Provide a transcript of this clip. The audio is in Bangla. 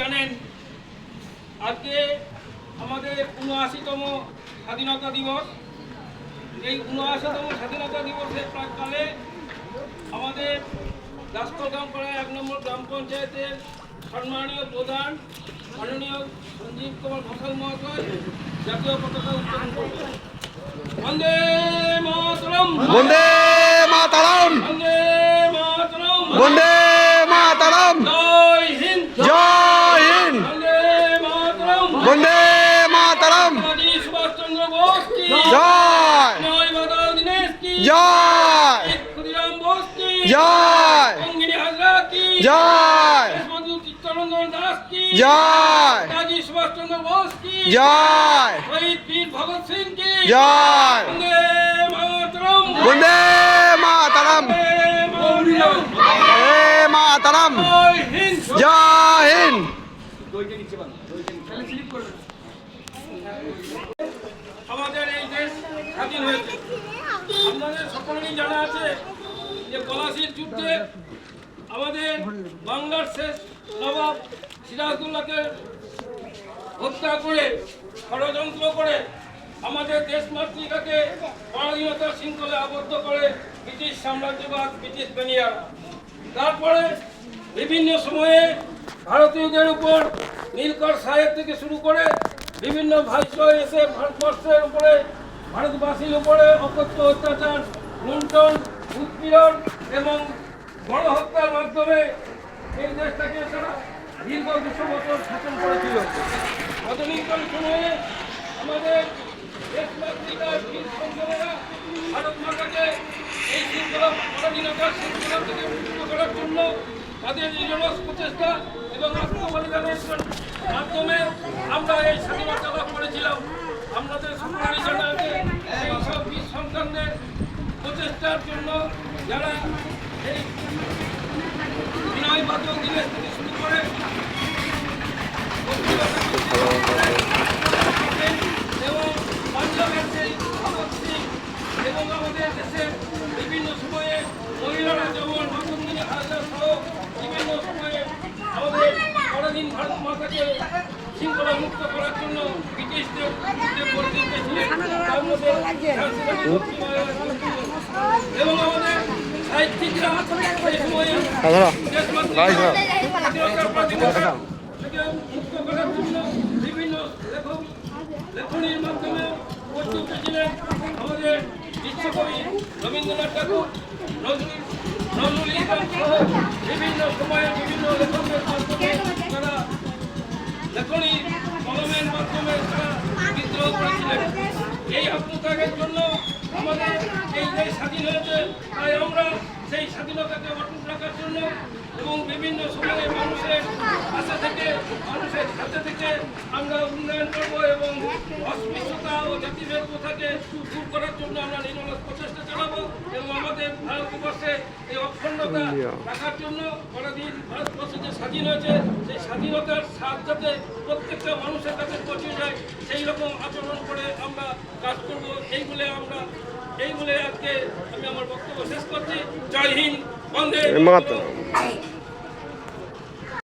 জানেন, আজকে আমাদের উনআশিতম স্বাধীনতা দিবস। এই উনআশিতম স্বাধীনতা দিবসের প্রাককালে আমাদের রাষ্ট্রগ্রাম পাড়ায় এক নম্বর গ্রাম পঞ্চায়েতের সম্মানীয় প্রধান মাননীয় সঞ্জীব কুমার ঘোষাল মহাশয় জাতীয় পতাকা উত্তোলন করবেন। বন্দে মাতরম। বন্দে জয়। দেশবন্ধু চিত্তরঞ্জন দাস কি জয়। নেতাজি সুভাষচন্দ্র বোস কি জয়। শহীদ বীর ভগৎ সিং কি জয়। বন্দে মাতরম। বন্দে মাতারাম। আমাদের এই দেশ স্বাধীন হয়েছে। আপনাদের সকলেরই জানা আছে যে পলাশির যুদ্ধে আমাদের বাংলার শেষ নবাব সিরাজদুল্লাহকে হত্যা করে, ষড়যন্ত্র করে আমাদের দেশ মাতৃকাকে পরাধীনতার শৃঙ্খলে আবদ্ধ করে ব্রিটিশ সাম্রাজ্যবাদ, ব্রিটিশ বেনিয়ারা তারপরে বিভিন্ন সময়ে ভারতীয়দের উপর নীলকর সাহেব থেকে শুরু করে বিভিন্ন ভাইসরয় এসে ভারতবর্ষের উপরে, ভারতবাসীর উপরে অকথ্য অত্যাচার, লুণ্ঠন, উৎপীড়ন এবং গণহত্যার মাধ্যমে এই দেশটাকে তারা দীর্ঘ দুশো বছর শাসন করেছিল। তদনীন্তন সময়ে আমাদের দেশমাতৃকার বীর মাতাকে এই শৃঙ্খলা পরাধীনতার শৃঙ্খলা থেকে মুক্ত করার জন্য তাদের প্রচেষ্টা এবং আত্মবলিদানের মাধ্যমে আমরা এই স্বাধীনতা করেছিলাম। আমাদের সকলেরই জানা এই সব বীর সন্তানদের প্রচেষ্টার জন্য যারা এই এবং আমাদের দেশের বিভিন্ন সময়ে যেমন মাতঙ্গিনী হাজরা সহ বিভিন্ন সময়ে আমাদের পরাধীন ভারত মাতাকে শৃঙ্খলা মুক্ত করার জন্য ব্রিটিশদের লক্ষ্মীবাঈ ছিলেন। এবং বিভিন্ন লেখক লেখনীর মাধ্যমে প্রস্তুত ছিলেন আমাদের বিশ্বকবি রবীন্দ্রনাথ ঠাকুর নজরুল ইসলাম বিভিন্ন সময়ে বিভিন্ন লেখকের মাধ্যমে তারা লেখনী কলমের মাধ্যমে তারা বিদ্রোহ করেছিলেন এই আত্মত্যাগের জন্য আমাদের এই দেশ স্বাধীন হয়েছে। তাই সেই স্বাধীনতাকে অটুট রাখার জন্য এবং বিভিন্ন সময়ে মানুষের পাশে থেকে মানুষের সাথে থেকে আমরা উন্নয়ন করব এবং অস্পৃশ্যতা ও জাতিভেদ প্রথাকে দূর করার জন্য আমরা নিরলস প্রচেষ্টা চালাবো এবং আমাদের ভারতবর্ষে এই অখণ্ডতা রাখার জন্য পরাধীন ভারতবর্ষ যে স্বাধীন হয়েছে সেই স্বাধীনতার স্বাদ যাতে প্রত্যেকটা মানুষের কাছে পৌঁছে যায় সেই রকম আচরণ করে আমরা কাজ করব। এই বলে আমরা এই বলে আজকে আমি আমার বক্তব্য শেষ করছি। জয় হিন্দ বন্দে